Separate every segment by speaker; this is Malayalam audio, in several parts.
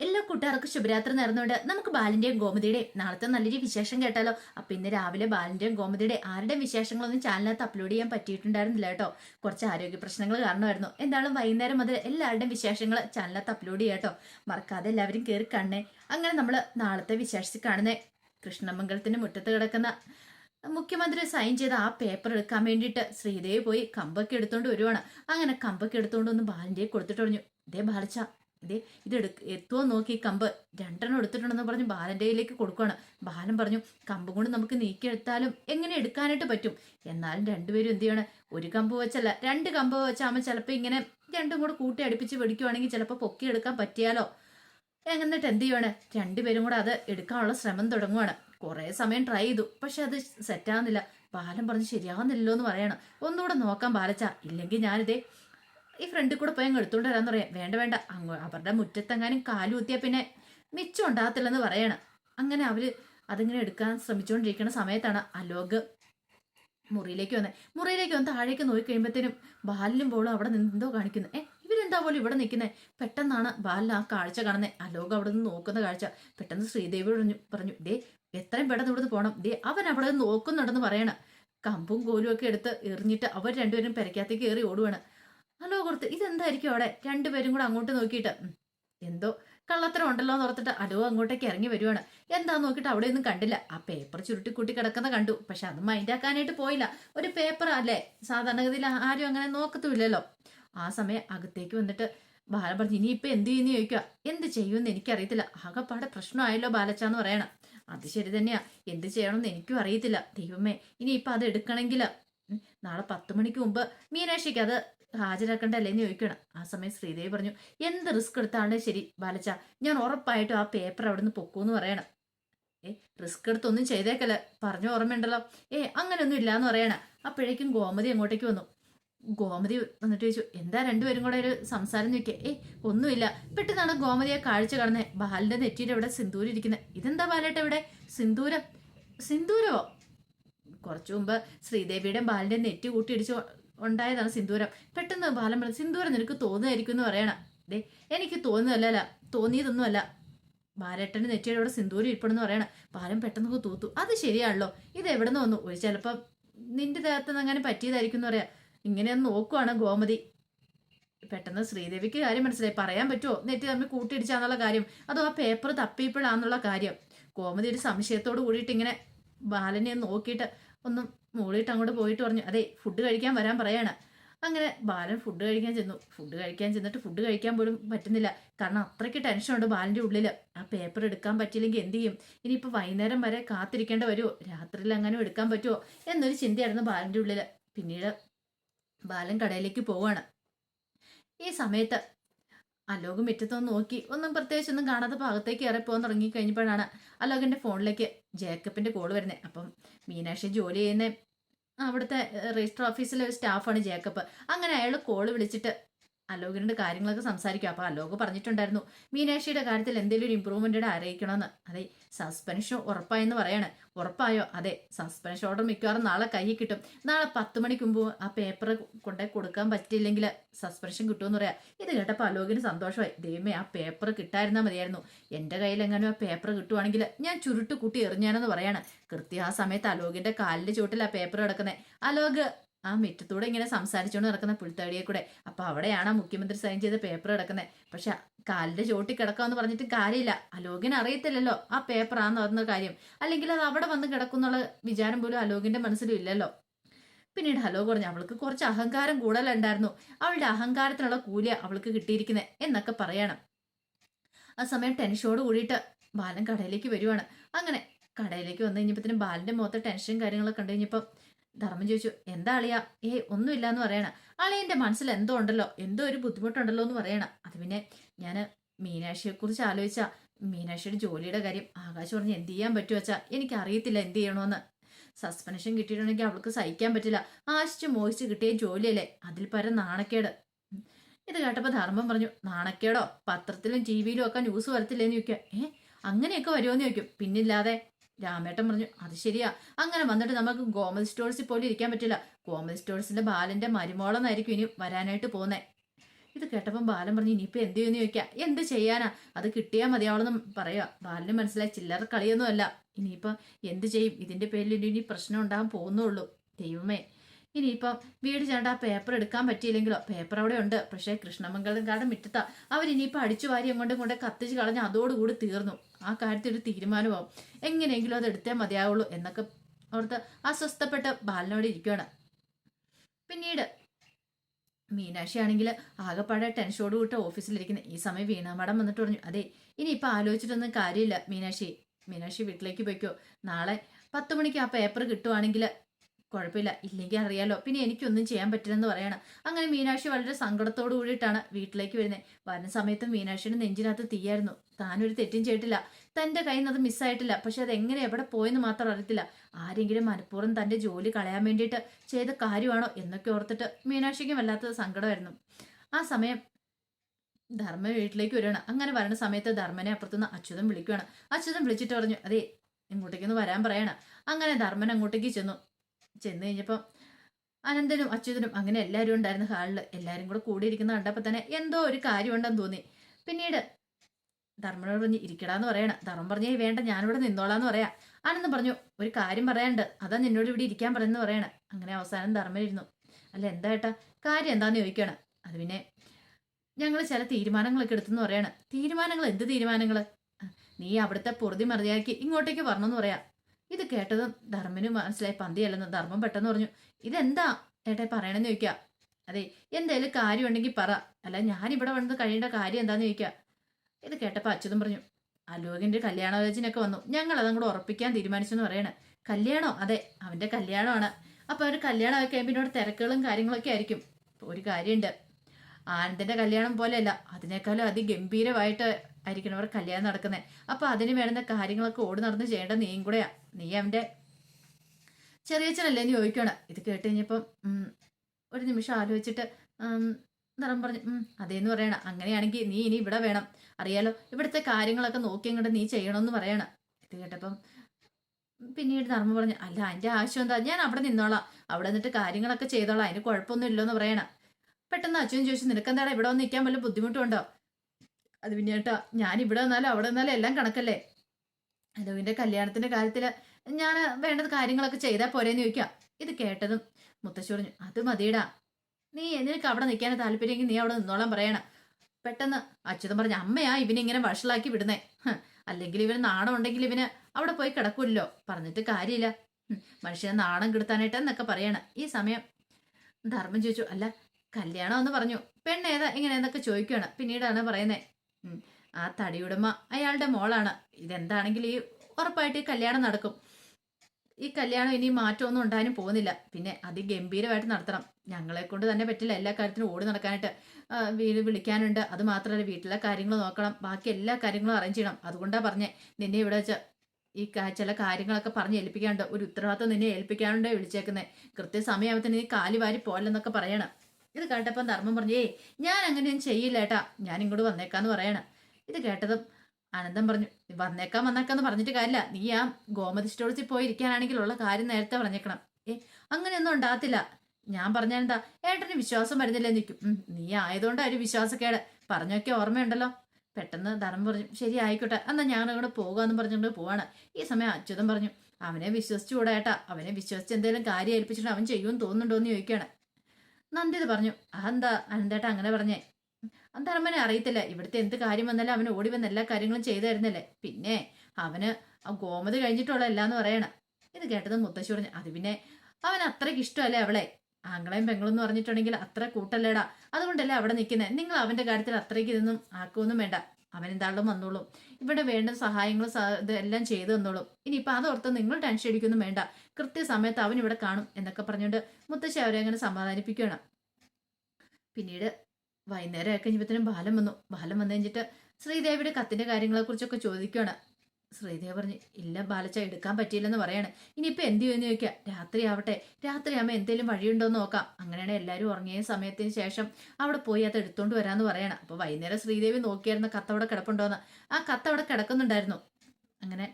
Speaker 1: എല്ലാ കൂട്ടുകാർക്കും ശുഭരാത്രി നേർന്നുകൊണ്ട് നമുക്ക് ബാലിന്റെയും ഗോമതിയുടെയും നാളത്തെ നല്ലൊരു വിശേഷം കേട്ടാലോ? അപ്പൊ ഇന്ന് രാവിലെ ബാലിന്റെയും ഗോമതിയുടെ ആരുടെയും വിശേഷങ്ങളൊന്നും ചാനലിനകത്ത് അപ്ലോഡ് ചെയ്യാൻ പറ്റിയിട്ടുണ്ടായിരുന്നില്ല കേട്ടോ. കുറച്ച് ആരോഗ്യ പ്രശ്നങ്ങൾ കാരണമായിരുന്നു. എന്തായാലും വൈകുന്നേരം മുതൽ എല്ലാവരുടെയും വിശേഷങ്ങൾ ചാനലിനകത്ത് അപ്ലോഡ് ചെയ്യാട്ടോ മറക്കാതെ എല്ലാവരും കയറി കാണണേ. അങ്ങനെ നമ്മൾ നാളത്തെ വിശേഷിച്ച് കാണുന്നേ. കൃഷ്ണമംഗലത്തിന്റെ മുറ്റത്ത് കിടക്കുന്ന മുഖ്യമന്ത്രി സൈൻ ചെയ്ത ആ പേപ്പർ എടുക്കാൻ വേണ്ടിയിട്ട് ശ്രീദേവി പോയി കമ്പൊക്കെ എടുത്തുകൊണ്ട് വരുവാണ്. അങ്ങനെ കമ്പൊക്കെ എടുത്തുകൊണ്ട് ഒന്ന് ബാലിന്റെ കൊടുത്തിട്ട് പറഞ്ഞു ഇതേ ബാലിച്ച ഇതേ ഇത് എടുക്ക എത്തുമോ നോക്കി കമ്പ്. രണ്ടെണ്ണം എടുത്തിട്ടുണ്ടെന്ന് പറഞ്ഞ് ബാലന്റെ കയ്യിലേക്ക് കൊടുക്കുകയാണ് ബാലൻ പറഞ്ഞു കമ്പ് കൊണ്ട് നമുക്ക് നീക്കിയെടുത്താലും എങ്ങനെ എടുക്കാനായിട്ട് പറ്റും? എന്നാലും രണ്ടുപേരും എന്ത് ചെയ്യണം? ഒരു കമ്പ് വെച്ചല്ല രണ്ട് കമ്പ് വെച്ചാകുമ്പോൾ ചിലപ്പോൾ ഇങ്ങനെ രണ്ടും കൂടെ കൂട്ടി അടുപ്പിച്ച് പിടിക്കുവാണെങ്കിൽ ചിലപ്പോൾ പൊക്കിയെടുക്കാൻ പറ്റിയാലോ? എന്നിട്ട് എന്ത് ചെയ്യണം രണ്ടുപേരും കൂടെ അത് എടുക്കാനുള്ള ശ്രമം തുടങ്ങുവാണ്. കുറേ സമയം ട്രൈ ചെയ്തു പക്ഷെ അത് സെറ്റാകുന്നില്ല ബാലൻ പറഞ്ഞ് ശരിയാവുന്നില്ലല്ലോ എന്ന് പറയണം. ഒന്നുകൂടെ നോക്കാം ബാലച്ച. ഇല്ലെങ്കിൽ ഞാനിതേ ഈ ഫ്രണ്ടിൽ കൂടെ പോയി അങ്ങ് എടുത്തോണ്ട് വരാന്ന് പറയാം. വേണ്ട വേണ്ട. അങ്ങ് അവരുടെ മുറ്റത്തെങ്ങാനും കാലുകുത്തിയാൽ പിന്നെ മിച്ചം ഉണ്ടാകത്തില്ലെന്ന് പറയണം. അങ്ങനെ അവർ അതിങ്ങനെ എടുക്കാൻ ശ്രമിച്ചുകൊണ്ടിരിക്കുന്ന സമയത്താണ് അലോക് മുറിയിലേക്ക് വന്നത് മുറിയിലേക്ക് വന്ന് താഴേക്ക് നോക്കി കഴിയുമ്പോഴത്തേനും ബാലിനും പോളും അവിടെ നിന്ന് എന്തോ കാണിക്കുന്നത് ഏ ഇവരെന്താ പോലും ഇവിടെ നിൽക്കുന്നത് പെട്ടെന്നാണ് ബാലിന് ആ കാഴ്ച കാണുന്നത് അലോക് അവിടെ നിന്ന് നോക്കുന്ന കാഴ്ച. പെട്ടെന്ന് ശ്രീദേവി പറഞ്ഞു പറഞ്ഞു ദേ എത്രയും പെട്ടെന്ന് ഇവിടുന്ന് പോകണം ദേ അവൻ അവിടെ നോക്കുന്നുണ്ടെന്ന് പറയണം. കമ്പും കോലും ഒക്കെ എടുത്ത് എറിഞ്ഞിട്ട് അവർ രണ്ടുപേരും പെരക്കകത്തേക്ക് കയറി ഓടുവാണ്. ഹലോ കൊടുത്ത് ഇതെന്തായിരിക്കും അവിടെ? രണ്ടുപേരും കൂടെ അങ്ങോട്ട് നോക്കിയിട്ട് എന്തോ കള്ളത്തരം ഉണ്ടല്ലോ എന്ന് ഓർത്തിട്ട് അലോ അങ്ങോട്ടേക്ക് ഇറങ്ങി വരുവാണ്. എന്താ നോക്കിയിട്ട് അവിടെ ഒന്നും കണ്ടില്ല. ആ പേപ്പർ ചുരുട്ടി കൂട്ടി കിടക്കുന്ന കണ്ടു. പക്ഷെ അത് മൈൻഡ് ആക്കാനായിട്ട് പോയില്ല. ഒരു പേപ്പർ അല്ലേ? സാധാരണഗതിയിൽ ആരും അങ്ങനെ നോക്കത്തുമില്ലല്ലോ. ആ സമയം അകത്തേക്ക് വന്നിട്ട് ബാല പറഞ്ഞു ഇനിയിപ്പോ എന്ത് ചെയ്യുന്നു? ചോദിക്കുക. എന്ത് ചെയ്യുമെന്ന് എനിക്കറിയത്തില്ല. ആകെപ്പാടെ പ്രശ്നമായല്ലോ ബാലച്ചാന്ന് പറയണം. അത് ശരി തന്നെയാ. എന്ത് ചെയ്യണമെന്ന് എനിക്കും അറിയത്തില്ല. ദൈവമേ ഇനിയിപ്പൊ അത് എടുക്കണമെങ്കിൽ നാളെ പത്ത് മണിക്ക് മുമ്പ് മീനാക്ഷിക്ക് അത് ഹാജരാക്കണ്ടല്ലേ എന്ന് ചോദിക്കണം ആ സമയം ശ്രീദേവി പറഞ്ഞു എന്ത് റിസ്ക് എടുത്താണ്ട് ശരി ബാലച്ച ഞാൻ ഉറപ്പായിട്ടും ആ പേപ്പർ അവിടുന്ന് പൊക്കൂന്ന് പറയണം. ഏ റിസ്ക് എടുത്തൊന്നും ചെയ്തേക്കല്ല പറഞ്ഞ ഓർമ്മയുണ്ടല്ലോ. ഏ അങ്ങനെയൊന്നും ഇല്ലാന്ന് പറയണം. അപ്പോഴേക്കും ഗോമതി അങ്ങോട്ടേക്ക് വന്നു. ഗോമതി വന്നിട്ട് ചോദിച്ചു എന്താ രണ്ടുപേരും കൂടെ ഒരു സംസാരം നോക്കിയേ? ഏ ഒന്നുമില്ല. പെട്ടെന്നാണ് ഗോമതിയെ കാഴ്ച കാണുന്നത് ബാലിന്റെ നെറ്റിയുടെ ഇവിടെ സിന്ദൂരം ഇരിക്കുന്നത് ഇതെന്താ ബാലേട്ട ഇവിടെ? സിന്ദൂരം? സിന്ദൂരമോ? കുറച്ചു മുമ്പ് ശ്രീദേവിയുടെ ബാലിന്റെ നെറ്റി കൂട്ടിയിടിച്ച് ഉണ്ടായതാണ് സിന്ദൂരം. പെട്ടെന്ന് ബാലൻ പറഞ്ഞു സിന്ദൂരം നിനക്ക് തോന്നുമായിരിക്കും എന്ന് പറയണം. ദേ എനിക്ക് തോന്നുന്നതല്ല തോന്നിയതൊന്നുമല്ല. ബാലേട്ടന്റെ നെറ്റിയുടെ സിന്ദൂരം ഇരിപ്പണെന്ന് പറയണം. ബാലൻ പെട്ടെന്ന് തൂത്തു. അത് ശരിയാണല്ലോ. ഇത് എവിടെ നിന്ന് വന്നു? ഒരു ചിലപ്പോൾ നിന്റെ ദേഹത്ത് നിന്ന് അങ്ങനെ പറ്റിയതായിരിക്കും എന്ന് പറയാം. ഇങ്ങനെ നോക്കുവാണ് ഗോമതി. പെട്ടെന്ന് ശ്രീദേവിക്ക് കാര്യം മനസ്സിലായി. പറയാൻ പറ്റുമോ നെറ്റി തമ്മിൽ കൂട്ടിയിടിച്ചാന്നുള്ള കാര്യം. അതോ ആ പേപ്പർ തപ്പിയപ്പോഴാന്നുള്ള കാര്യം? ഗോമതി ഒരു സംശയത്തോട് കൂടിയിട്ട് ഇങ്ങനെ ബാലനെ നോക്കിയിട്ട് ഒന്ന് മൂളിയിട്ട് അങ്ങോട്ട് പോയിട്ട് പറഞ്ഞു അതെ ഫുഡ് കഴിക്കാൻ വരാൻ പറയാണ്. അങ്ങനെ ബാലൻ ഫുഡ് കഴിക്കാൻ ചെന്നു. ഫുഡ് കഴിക്കാൻ ചെന്നിട്ട് ഫുഡ് കഴിക്കാൻ പോലും പറ്റുന്നില്ല. കാരണം അത്രയ്ക്ക് ടെൻഷനുണ്ട് ബാലന്റെ ഉള്ളിൽ ആ പേപ്പർ എടുക്കാൻ പറ്റിയില്ലെങ്കിൽ എന്ത് ചെയ്യും? ഇനിയിപ്പോൾ വൈകുന്നേരം വരെ കാത്തിരിക്കേണ്ട വരുമോ രാത്രിയിൽ അങ്ങനെ എടുക്കാൻ പറ്റുമോ എന്നൊരു ചിന്തയായിരുന്നു ബാലന്റെ ഉള്ളിൽ പിന്നീട് ബാലൻ കടയിലേക്ക് പോവാണ്. ഈ സമയത്ത് അലോക് മുറ്റത്തൊന്ന് നോക്കി. ഒന്നും പ്രത്യേകിച്ച് ഒന്നും കാണാതെ ഭാഗത്തേക്ക് ഇറങ്ങി പോകാൻ തുടങ്ങി കഴിഞ്ഞപ്പോഴാണ് അലോകിന്റെ ഫോണിലേക്ക് ജേക്കബിന്റെ കോൾ വരുന്നത് അപ്പം മീനാക്ഷി ജോലി ചെയ്യുന്ന അവിടുത്തെ രജിസ്റ്റർ ഓഫീസിലെ ഒരു സ്റ്റാഫാണ് ജേക്കബ്. അങ്ങനെ അയാൾ കോൾ വിളിച്ചിട്ട് അലോകിനോട് കാര്യങ്ങളൊക്കെ സംസാരിക്കും. അപ്പോൾ അലോക് പറഞ്ഞിട്ടുണ്ടായിരുന്നു മീനാക്ഷിയുടെ കാര്യത്തിൽ എന്തെങ്കിലും ഒരു ഇമ്പ്രൂവ്മെന്റോടെ അറിയിക്കണമെന്ന് അതെ സസ്പെൻഷൻ ഉറപ്പായെന്ന് പറയാണ്. ഉറപ്പായോ? അതെ സസ്പെൻഷൻ ഓർഡർ മിക്കവാറും നാളെ കയ്യിൽ കിട്ടും. നാളെ പത്ത് മണിക്ക് മുമ്പ് ആ പേപ്പർ കൊണ്ടേ കൊടുക്കാൻ പറ്റില്ലെങ്കിൽ സസ്പെൻഷൻ കിട്ടുമെന്ന് പറയാം. ഇത് കേട്ടപ്പോൾ അലോകിന് സന്തോഷമായി. ദൈവമേ ആ പേപ്പർ കിട്ടായിരുന്നാൽ മതിയായിരുന്നു. എന്റെ കയ്യിൽ എങ്ങനെയോ ആ പേപ്പർ കിട്ടുവാണെങ്കിൽ ഞാൻ ചുരുട്ട് കൂട്ടി എറിഞ്ഞാനെന്ന് പറയാണ്. കൃത്യം ആ സമയത്ത് അലോകിന്റെ കാലിന്റെ ചുവട്ടിൽ ആ പേപ്പർ കിടക്കുന്നത് അലോക് ആ മുറ്റത്തൂടെ ഇങ്ങനെ സംസാരിച്ചുകൊണ്ട് നടക്കുന്ന പുൽത്തടിയെ കൂടെ. അപ്പൊ അവിടെയാണ് മുഖ്യമന്ത്രി സൈൻ ചെയ്ത പേപ്പർ കിടക്കുന്നത് പക്ഷെ കാലിന്റെ ചോട്ടി കിടക്കാന്ന് പറഞ്ഞിട്ട് കാര്യമില്ല. അലോകിന് അറിയത്തില്ലല്ലോ. ആ പേപ്പർ ആന്ന് പറഞ്ഞ കാര്യം. അല്ലെങ്കിൽ അത് അവിടെ വന്ന് കിടക്കുന്നുള്ള വിചാരം പോലും അലോകിന്റെ മനസ്സിലും ഇല്ലല്ലോ. പിന്നീട് ഹലോ പറഞ്ഞു അവൾക്ക് കുറച്ച് അഹങ്കാരം കൂടുതലുണ്ടായിരുന്നു. അവളുടെ അഹങ്കാരത്തിനുള്ള കൂലിയ അവൾക്ക് കിട്ടിയിരിക്കുന്നത് എന്നൊക്കെ പറയണം. ആ സമയം ടെൻഷനോട് കൂടിയിട്ട് ബാലൻ കടയിലേക്ക് വരുവാണ്. അങ്ങനെ കടയിലേക്ക് വന്നു കഴിഞ്ഞപ്പോഴത്തേനും ബാലന്റെ മുഖത്ത് ടെൻഷൻ കാര്യങ്ങളൊക്കെ കണ്ടു കഴിഞ്ഞപ്പോൾ ധർമ്മം ചോദിച്ചു എന്താ അളിയാ? ഏ ഒന്നുമില്ല എന്ന് പറയണ. അളിയന്റെ മനസ്സിൽ എന്തോ ഉണ്ടല്ലോ എന്തോ ഒരു ബുദ്ധിമുട്ടുണ്ടല്ലോ എന്ന് പറയണ. അത് പിന്നെ ഞാൻ മീനാക്ഷിയെക്കുറിച്ച് ആലോചിച്ച. മീനാക്ഷിയുടെ ജോലിയുടെ കാര്യം ആകാശ് പറഞ്ഞ് എന്ത് ചെയ്യാൻ പറ്റുമോ വെച്ചാൽ എനിക്ക് അറിയത്തില്ല എന്ത് ചെയ്യണമെന്ന് സസ്പെൻഷൻ കിട്ടിയിട്ടുണ്ടെങ്കിൽ അവൾക്ക് സഹിക്കാൻ പറ്റില്ല. ആശിച്ച് മോഹിച്ച് കിട്ടിയ ജോലിയല്ലേ? അതിൽ പരം നാണക്കേട്. ഇത് കേട്ടപ്പോൾ ധർമ്മം പറഞ്ഞു നാണക്കേടോ? പത്രത്തിലും ടി വിയിലും ഒക്കെ ന്യൂസ് വരത്തില്ലേന്ന് ചോദിക്കുക ഏ അങ്ങനെയൊക്കെ വരുമോ എന്ന് ചോദിക്കും. പിന്നില്ലാതെ രാമേട്ടൻ പറഞ്ഞു അത് ശരിയാ. അങ്ങനെ വന്നിട്ട് നമുക്ക് ഗോമൽ സ്റ്റോഴ്സിൽ പോലും ഇരിക്കാൻ പറ്റില്ല. ഗോമൽ സ്റ്റോഴ്സിന്റെ ബാലന്റെ മരുമോളെന്നായിരിക്കും ഇനി വരാനായിട്ട് പോകുന്നേ ഇത് കേട്ടപ്പം ബാലൻ പറഞ്ഞു ഇനിയിപ്പോൾ എന്ത് ചെയ്യുമെന്ന് ചോദിക്കാം. എന്ത് ചെയ്യാനാ? അത് കിട്ടിയാൽ മതിയാവളെന്ന് പറയാ ബാലന് മനസ്സിലായി ചില്ലറ കളിയൊന്നും അല്ല ഇനിയിപ്പം എന്ത് ചെയ്യും? ഇതിന്റെ പേരിൽ ഇനി പ്രശ്നം ഉണ്ടാകാൻ പോകുന്നുള്ളൂ. ദൈവമേ. ഇനിയിപ്പം വീട് ചേട്ടാ ആ പേപ്പർ എടുക്കാൻ പറ്റിയില്ലെങ്കിലോ? പേപ്പർ അവിടെ ഉണ്ട്. പക്ഷേ കൃഷ്ണമംഗലം കാട് മിറ്റത്താ. അവരിനിയിപ്പോൾ അടിച്ചു വാരി അങ്ങോട്ടും കൊണ്ട് കത്തിച്ച് കളഞ്ഞ് അതോടുകൂടി തീർന്നു. ആ കാര്യത്തിൽ ഒരു തീരുമാനമാവും. എങ്ങനെയെങ്കിലും അത് എടുത്തേ മതിയാവുള്ളൂ എന്നൊക്കെ ഓർത്ത് അസ്വസ്ഥപ്പെട്ട ബാലനോട് ഇരിക്കുകയാണ് പിന്നീട് മീനാക്ഷി ആണെങ്കിൽ ആകെപ്പാടെ ടെൻഷനോട് കൂട്ട് ഓഫീസിലിരിക്കുന്നത് ഈ സമയം വീണ മാഡം വന്നിട്ട് പറഞ്ഞു അതെ ഇനി ഇപ്പം ആലോചിച്ചിട്ടൊന്നും കാര്യമില്ല മീനാക്ഷി. മീനാക്ഷി വീട്ടിലേക്ക് പോയിക്കോ. നാളെ പത്ത് മണിക്ക് ആ പേപ്പർ കിട്ടുവാണെങ്കിൽ കുഴപ്പമില്ല. ഇല്ലെങ്കിൽ അറിയാലോ. പിന്നെ എനിക്കൊന്നും ചെയ്യാൻ പറ്റില്ലെന്ന് പറയണം. അങ്ങനെ മീനാക്ഷി വളരെ സങ്കടത്തോടു കൂടിയിട്ടാണ് വീട്ടിലേക്ക് വരുന്നത് വരുന്ന സമയത്തും മീനാക്ഷിയുടെ നെഞ്ചിനകത്ത് തീയായിരുന്നു. താനൊരു തെറ്റും ചെയ്തിട്ടില്ല. തന്റെ കയ്യിൽ നിന്ന് അത് മിസ്സായിട്ടില്ല. പക്ഷെ അത് എങ്ങനെ എവിടെ പോയെന്ന് മാത്രം അറിയത്തില്ല. ആരെങ്കിലും മനഃപൂർവം തന്റെ ജോലി കളയാൻ വേണ്ടിയിട്ട് ചെയ്ത കാര്യമാണോ എന്നൊക്കെ ഓർത്തിട്ട് മീനാക്ഷിക്കും വല്ലാത്ത സങ്കടമായിരുന്നു. ആ സമയം ധർമ്മ വീട്ടിലേക്ക് വരികയാണ്. അങ്ങനെ വരുന്ന സമയത്ത് ധർമ്മനെ അപ്പുറത്തുനിന്ന് അച്യുതൻ വിളിക്കുകയാണ്. അച്യുതൻ വിളിച്ചിട്ട് പറഞ്ഞു അതെ ഇങ്ങോട്ടേക്കൊന്ന് വരാൻ പറയണം. അങ്ങനെ ധർമ്മൻ അങ്ങോട്ടേക്ക് ചെന്നു. ചെന്ന് കഴിഞ്ഞപ്പം അനന്തനും അച്യുതനും അങ്ങനെ എല്ലാവരും ഉണ്ടായിരുന്നു ഹാളിൽ എല്ലാവരും കൂടെ കൂടിയിരിക്കുന്ന കണ്ടപ്പോൾ തന്നെ എന്തോ ഒരു കാര്യമുണ്ടെന്ന് തോന്നി. പിന്നീട് ധർമ്മനോട് പറഞ്ഞ് ഇരിക്കടാന്ന് പറയണം. ധർമ്മം പറഞ്ഞേ വേണ്ട ഞാനിവിടെ നിന്നോളാന്ന് പറയാം. ആനന്ദം പറഞ്ഞു ഒരു കാര്യം പറയാനുണ്ട്. അതാ നിന്നോട് ഇവിടെ ഇരിക്കാൻ പറയുന്നത് പറയണം. അങ്ങനെ അവസാനം ധർമ്മൻ ഇരുന്നു. അല്ല എന്താ ഏട്ടാ? കാര്യം എന്താന്ന് ചോദിക്കണം? അത് പിന്നെ ഞങ്ങൾ ചില തീരുമാനങ്ങളൊക്കെ എടുത്തെന്ന് പറയണം. തീരുമാനങ്ങൾ? എന്ത് തീരുമാനങ്ങൾ നീ അവിടുത്തെ പൊറുതി മറിയാക്കി ഇങ്ങോട്ടേക്ക് വരണമെന്ന് പറയാം. ഇത് കേട്ടതും ധർമ്മന് മനസ്സിലായി പന്തിയല്ലെന്ന് ധർമ്മം പെട്ടെന്ന് പറഞ്ഞു ഇതെന്താ ഏട്ടായി പറയണമെന്ന് ചോദിക്കുക അതെ എന്തേലും കാര്യം ഉണ്ടെങ്കിൽ പറ അല്ല ഞാനിവിടെ വന്നത് കഴിയേണ്ട കാര്യം എന്താന്ന് ചോദിക്കുക ഇത് കേട്ടപ്പോൾ അച്യുതം പറഞ്ഞു അലോകിന്റെ കല്യാണാലോചനയൊക്കെ വന്നു ഞങ്ങൾ അതും കൂടെ ഉറപ്പിക്കാൻ തീരുമാനിച്ചെന്ന് പറയണ. കല്യാണോ? അതെ അവന്റെ കല്യാണമാണ്. അപ്പോൾ അവർ കല്യാണം ആയി കഴിയുമ്പോൾ ഇവിടെ തിരക്കുകളും കാര്യങ്ങളൊക്കെ ആയിരിക്കും. ഒരു കാര്യമുണ്ട് ആനന്ദിന്റെ കല്യാണം പോലെയല്ല അതിനേക്കാളും അതിഗംഭീരമായിട്ട് ആയിരിക്കണം അവർ കല്യാണം നടക്കുന്നത് അപ്പൊ അതിന് വേണ്ട കാര്യങ്ങളൊക്കെ ഓടി നടന്ന് ചെയ്യേണ്ട നീയും കൂടെയാ. നീ അവന്റെ ചെറിയച്ഛനല്ലേ നീ ചോദിക്കണം. ഇത് കേട്ട് കഴിഞ്ഞപ്പം ഒരു നിമിഷം ആലോചിച്ചിട്ട് നിറം പറഞ്ഞു അതേന്ന് പറയണം. അങ്ങനെയാണെങ്കിൽ നീ ഇനി ഇവിടെ വേണം. അറിയാലോ ഇവിടുത്തെ കാര്യങ്ങളൊക്കെ നോക്കി അങ്ങോട്ട് നീ ചെയ്യണമെന്ന് പറയണം. ഇത് കേട്ടപ്പം പിന്നീട് ധർമ്മ പറഞ്ഞു അല്ല അതിന്റെ ആവശ്യം എന്താ? ഞാൻ അവിടെ നിന്നോളാം. അവിടെ നിന്നിട്ട് കാര്യങ്ങളൊക്കെ ചെയ്തോളാം. അതിന് കുഴപ്പമൊന്നും ഇല്ലെന്ന് പറയണം. പെട്ടെന്ന് അച്ഛൻ ചോദിച്ചു നിനക്കെന്താടാ ഇവിടെ വന്ന് നിൽക്കാൻ വല്ല ബുദ്ധിമുട്ടുണ്ടോ? അത് പിന്നെ ഏട്ടാ ഞാൻ ഇവിടെ നിന്നാലും അവിടെ നിന്നാലും എല്ലാം കണക്കല്ലേ? അലുവിന്റെ കല്യാണത്തിന്റെ കാര്യത്തിൽ ഞാൻ വേണ്ടത് കാര്യങ്ങളൊക്കെ ചെയ്താൽ പോരേന്ന് ചോദിക്കാം. ഇത് കേട്ടതും മുത്തശ്ശി പറഞ്ഞു അത് മതിയടാ. നീ നിനക്ക് അവിടെ നിൽക്കാൻ താല്പര്യമെങ്കിൽ നീ അവിടെ നിന്നോളാൻ പറയണം. പെട്ടെന്ന് അച്യുതൻ പറഞ്ഞു അമ്മയാ ഇവനെ ഇങ്ങനെ വഷളാക്കി വിടുന്നേ. അല്ലെങ്കിൽ ഇവന് നാണം ഉണ്ടെങ്കിൽ ഇവന് അവിടെ പോയി കിടക്കൂല്ലോ. പറഞ്ഞിട്ട് കാര്യമില്ല. മനുഷ്യനെ നാണം കെടുത്താനായിട്ട് എന്നൊക്കെ പറയണം. ഈ സമയം ധർമ്മം ചോദിച്ചു അല്ല കല്യാണം എന്ന് പറഞ്ഞു പെണ്ണേതാ ഇങ്ങനെ എന്നൊക്കെ ചോദിക്കുകയാണ് പിന്നീടാണ് പറയുന്നത് ആ തടിയുടമ അയാളുടെ മോളാണ്. ഇതെന്താണെങ്കിൽ ഈ ഉറപ്പായിട്ട് ഈ കല്യാണം നടക്കും. ഈ കല്യാണം ഇനി മാറ്റമൊന്നും ഉണ്ടാനും പോകുന്നില്ല. പിന്നെ അതിഗംഭീരമായിട്ട് നടത്തണം. ഞങ്ങളെ കൊണ്ട് തന്നെ പറ്റില്ല എല്ലാ കാര്യത്തിനും ഓടി നടക്കാനായിട്ട്. വീട് വിളിക്കാനുണ്ട്. അത് മാത്രമല്ല വീട്ടിലെ കാര്യങ്ങൾ നോക്കണം. ബാക്കി എല്ലാ കാര്യങ്ങളും അറേഞ്ച് ചെയ്യണം. അതുകൊണ്ടാണ് പറഞ്ഞേ നിന്നെ ഇവിടെ വെച്ച് ഈ ചില കാര്യങ്ങളൊക്കെ പറഞ്ഞ് ഏൽപ്പിക്കാണ്ട്. ഒരു ഉത്തരവാദിത്വം നിന്നെ വിളിച്ചേക്കുന്നേ. വിളിച്ചേക്കുന്നത് കൃത്യസമയമാകുമ്പോൾ നീ കാലി വാരി പോലെന്നൊക്കെ പറയണം. ഇത് കേട്ടപ്പം ധർമ്മം പറഞ്ഞു "ഏയ്, ഞാൻ അങ്ങനെയൊന്നും ചെയ്യില്ല ഏട്ടാ. ഞാൻ ഇങ്ങോട്ട് വന്നേക്കാന്ന് പറയണം. ഇത് കേട്ടതും ആനന്ദം പറഞ്ഞു വന്നേക്കാം വന്നേക്കാന്ന് പറഞ്ഞിട്ട് കാര്യമില്ല. നീ ആ ഗോമതി സ്റ്റോഴ്സിൽ പോയി ഇരിക്കാനാണെങ്കിൽ ഉള്ള കാര്യം നേരത്തെ പറഞ്ഞേക്കണം. ഏ അങ്ങനെയൊന്നും ഉണ്ടാകത്തില്ല. ഞാൻ പറഞ്ഞാൽ എന്താ ഏട്ടന് വിശ്വാസം വരുന്നില്ലേ നിൽക്കും നീ ആയതുകൊണ്ട് ഒരു വിശ്വാസക്കേട്. പറഞ്ഞൊക്കെ ഓർമ്മയുണ്ടല്ലോ. പെട്ടെന്ന് ധർമ്മം പറഞ്ഞു ശരി ആയിക്കോട്ടെ. എന്നാ ഞാൻ അങ്ങോട്ട് പോകാന്ന് പറഞ്ഞുകൊണ്ട് പോവാണ്. ഈ സമയം അച്യുതം പറഞ്ഞു അവനെ വിശ്വസിച്ചു കൂടാട്ടാ അവനെ വിശ്വസിച്ച് എന്തെങ്കിലും കാര്യം ഏൽപ്പിച്ചിട്ട് അവൻ ചെയ്യുമെന്ന് തോന്നുന്നുണ്ടോ എന്ന് ചോദിക്കുകയാണ്. നന്ദിത പറഞ്ഞു അതെന്താ അനന്തേട്ട അങ്ങനെ പറഞ്ഞേ? ധർമ്മനെ അറിയത്തില്ല. ഇവിടുത്തെ എന്ത് കാര്യം വന്നാലും അവന് ഓടി വന്ന എല്ലാ കാര്യങ്ങളും ചെയ്തായിരുന്നല്ലേ പിന്നെ അവന് ആ ഗോമതി കഴിഞ്ഞിട്ടുള്ള എല്ലാന്ന് പറയണം. ഇത് കേട്ടത് മുത്തശ്ശി പറഞ്ഞു അത് പിന്നെ അവൻ അത്രയ്ക്ക് ഇഷ്ടമല്ലേ അവളെ? ആങ്ങളെയും പെങ്ങളും എന്ന് പറഞ്ഞിട്ടുണ്ടെങ്കിൽ അത്ര കൂട്ടല്ലേടാ. അതുകൊണ്ടല്ലേ അവിടെ നിൽക്കുന്നത് നിങ്ങൾ അവന്റെ കാര്യത്തിൽ അത്രയ്ക്ക് ഇതൊന്നും ആക്കുമൊന്നും വേണ്ട. അവൻ എന്താളും വന്നോളും. ഇവിടെ വേണ്ട സഹായങ്ങൾ ഇതെല്ലാം ചെയ്തു തന്നോളും. ഇനിയിപ്പോൾ അതോർത്ത് നിങ്ങൾ ടെൻഷൻ അടിക്കൊന്നും വേണ്ട. കൃത്യസമയത്ത് അവൻ ഇവിടെ കാണും എന്നൊക്കെ പറഞ്ഞുകൊണ്ട് മുത്തശ്ശി അവരെ അങ്ങനെ സമാധാനിപ്പിക്കുകയാണ് പിന്നീട് വൈകുന്നേരം ആയി കഴിഞ്ഞപ്പോഴത്തേനും ബാലം വന്നു. ബാലം വന്നു കഴിഞ്ഞിട്ട് ശ്രീദേവിയുടെ കത്തിന്റെ കാര്യങ്ങളെക്കുറിച്ചൊക്കെ ചോദിക്കുകയാണ് ശ്രീദേവി പറഞ്ഞു ഇല്ല ബാലച്ച എടുക്കാൻ പറ്റിയില്ലെന്ന് പറയാണ്. ഇനിയിപ്പോൾ എന്ത് ചെയ്യുമെന്ന് ചോദിക്കുക രാത്രി ആവട്ടെ. രാത്രി എന്തെങ്കിലും വഴിയുണ്ടോ എന്ന് നോക്കാം. അങ്ങനെയാണ് എല്ലാവരും ഉറങ്ങിയ സമയത്തിന് ശേഷം അവിടെ പോയി അത് എടുത്തുകൊണ്ട് വരാമെന്ന് പറയണം. അപ്പോൾ വൈകുന്നേരം ശ്രീദേവി നോക്കിയായിരുന്ന കത്ത് അവിടെ കിടപ്പുണ്ടോന്ന്. ആ കത്ത് അവിടെ കിടക്കുന്നുണ്ടായിരുന്നു. അങ്ങനെ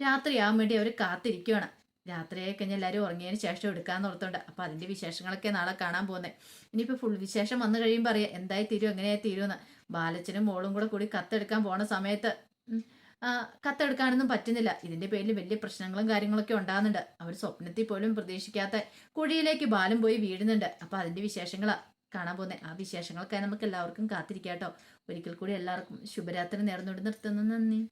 Speaker 1: രാത്രിയാകാൻ വേണ്ടി അവർ കാത്തിരിക്കുകയാണ് രാത്രിയായി കഴിഞ്ഞാൽ എല്ലാവരും ഉറങ്ങിയതിന് ശേഷം എടുക്കാമെന്ന് ഓർത്തുണ്ട്. അപ്പോൾ അതിന്റെ വിശേഷങ്ങളൊക്കെ നാളെ കാണാൻ പോകുന്നത് ഇനിയിപ്പോ ഫുൾ വിശേഷം വന്നു കഴിയുമ്പോൾ അറിയാം. എന്തായി തീരും എങ്ങനെയായി തീരുമെന്ന് ബാലച്ചനും മോളും കൂടെ കൂടി കത്തെടുക്കാൻ പോണ സമയത്ത് കത്തെടുക്കാനൊന്നും പറ്റുന്നില്ല. ഇതിന്റെ പേരിൽ വലിയ പ്രശ്നങ്ങളും കാര്യങ്ങളൊക്കെ ഉണ്ടാകുന്നുണ്ട്. അവർ സ്വപ്നത്തിൽ പോലും പ്രതീക്ഷിക്കാത്ത കുഴിയിലേക്ക് ബാലം പോയി വീഴുന്നുണ്ട്. അപ്പൊ അതിന്റെ വിശേഷങ്ങളാ കാണാൻ പോകുന്നത് ആ വിശേഷങ്ങൾക്കായി നമുക്ക് എല്ലാവർക്കും കാത്തിരിക്കാട്ടോ. ഒരിക്കൽ കൂടി എല്ലാവർക്കും ശുഭരാത്രി നേർന്നുകൊണ്ട് നിർത്തുന്നു. നന്ദി.